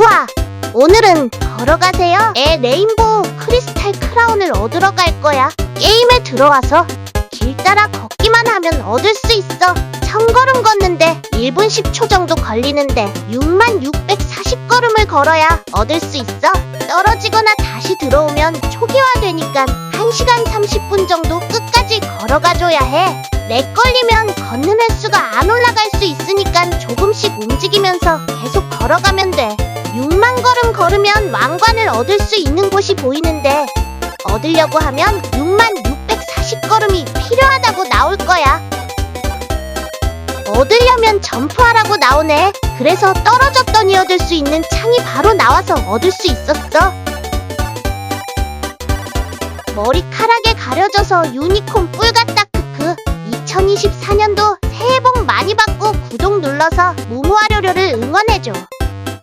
우와! 오늘은 걸어가세요. 에 레인보우 크리스탈 크라운을 얻으러 갈 거야. 게임에 들어와서 길 따라 걷기만 하면 얻을 수 있어. 천 걸음 걷는데 1분 10초 정도 걸리는데 6만 640걸음을 걸어야 얻을 수 있어. 떨어지거나 다시 들어오면 초기화되니까 1시간 30분 정도 끝까지 걸어가줘야 해. 렉 걸리면 걷는 횟수가 안 올라갈 수 있으니까 조금씩 움직이면서 계속 걸어가면 돼. 6만 걸음 걸으면 왕관을 얻을 수 있는 곳이 보이는데 얻으려고 하면 6만 640걸음이 필요하다고 나올 거야. 얻으려면 점프하라고 나오네. 그래서 떨어졌더니 얻을 수 있는 창이 바로 나와서 얻을 수 있었어. 머리카락에 가려져서 유니콘 뿔 같다 크크. 2024년도 새해 복 많이 받고 구독 눌러서 무모하려려를 응원해줘.